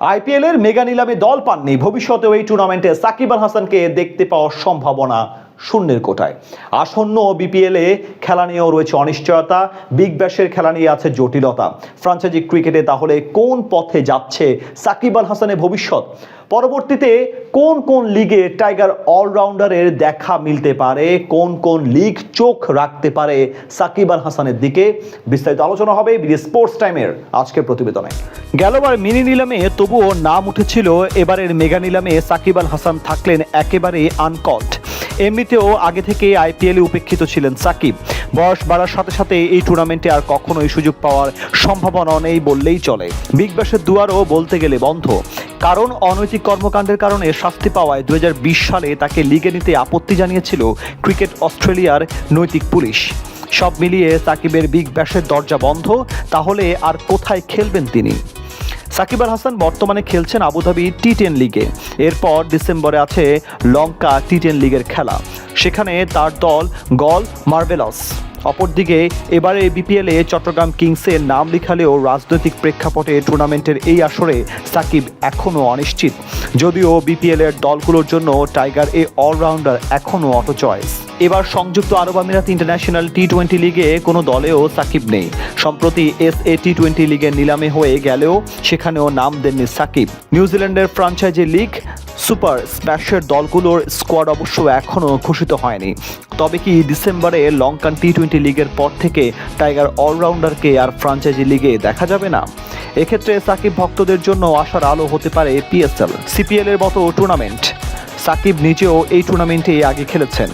IPL এর mega নিলামে দল পাননি। ভবিষ্যতেও এই টুর্নামেন্টে সাকিব আল হাসানকে দেখতে পাওয়ার সম্ভাবনা শূন্যের কোটায়। আসন্ন বিপিএল খেলা নিয়েও রয়েছে অনিশ্চয়তা। বিগ ব্যাশের খেলা নিয়ে আছে জটিলতা। ফ্রাঞ্চাইজি ক্রিকেটে তাহলে কোন পথে যাচ্ছে সাকিব আল হাসানের ভবিষ্যৎ? পরবর্তীতে কোন কোন লিগে টাইগার অলরাউন্ডারের দেখা মিলতে পারে? কোন কোন লিগ চোখ রাখতে পারে সাকিব আল হাসানের দিকে? বিস্তারিত আলোচনা হবে বিডি স্পোর্টস টাইমের আজকের প্রতিবেদনে। গেলবার মিনি নিলামে তবুও নাম উঠেছিল, এবারের মেগা নিলামে সাকিব আল হাসান থাকলেন একেবারে আনকট। এমনিতেও আগে থেকে আইপিএলে উপেক্ষিত ছিলেন সাকিব। বয়স বাড়ার সাথে সাথে এই টুর্নামেন্টে আর কখনোই সুযোগ পাওয়ার সম্ভাবনা নেই বললেই চলে। বিগ ব্যাশের দুয়ারও বলতে গেলে বন্ধ। কারণ অনৈতিক কর্মকাণ্ডের কারণে শাস্তি পাওয়ায় দু হাজার বিশ সালে তাকে লিগে নিতে আপত্তি জানিয়েছিল ক্রিকেট অস্ট্রেলিয়ার নৈতিক পুলিশ। সব মিলিয়ে সাকিবের বিগ ব্যাশের দরজা বন্ধ, তাহলে আর কোথায় খেলবেন তিনি? সাকিব আল হাসান বর্তমানে খেলছেন আবুধাবি টি টেন লিগে। এরপর ডিসেম্বরে আছে লঙ্কা টি টেন লিগের খেলা। সেখানে তার দল গল মার্বেলস। অপরদিকে, এবারে বিপিএলে চট্টগ্রাম কিংসের নাম লিখালেও রাজনৈতিক প্রেক্ষাপটে টুর্নামেন্টের এই আসরে সাকিব এখনও অনিশ্চিত। যদিও বিপিএলের দলগুলোর জন্য টাইগার এ অলরাউন্ডার এখনও অটো চয়েস। এবার সংযুক্ত আরব আমিরাত ইন্টারন্যাশনাল টি টোয়েন্টি লিগে কোনো দলেও সাকিব নেই। সম্প্রতি এস এ টি টোয়েন্টি লিগের নিলামে হয়ে গেলেও সেখানেও নাম দেননি সাকিব। নিউজিল্যান্ডের ফ্রাঞ্চাইজি লিগ সুপার স্প্যাশের দলগুলোর স্কোয়াড অবশ্য এখনও ঘোষিত হয়নি। তবে কি ডিসেম্বরে লঙ্কান টি টোয়েন্টি লিগের পর থেকে টাইগার অলরাউন্ডারকে আর ফ্রাঞ্চাইজি লিগে দেখা যাবে না? এক্ষেত্রে সাকিব ভক্তদের জন্য আশার আলো হতে পারে পিএসএল সিপিএল এর মতো টুর্নামেন্ট। সাকিব নিজেও এই টুর্নামেন্টে আগে খেলেছেন।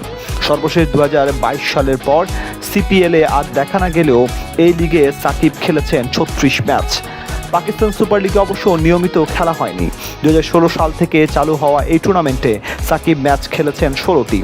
সর্বশেষ দু হাজার বাইশ সালের পর সিপিএলে আর দেখা না গেলেও এই লিগে সাকিব খেলেছেন ছত্রিশ ম্যাচ। পাকিস্তান সুপার লিগে অবশ্য নিয়মিত খেলা হয়নি। দু হাজার ষোলো সাল থেকে চালু হওয়া এই টুর্নামেন্টে সাকিব ম্যাচ খেলেছেন ষোলোটি।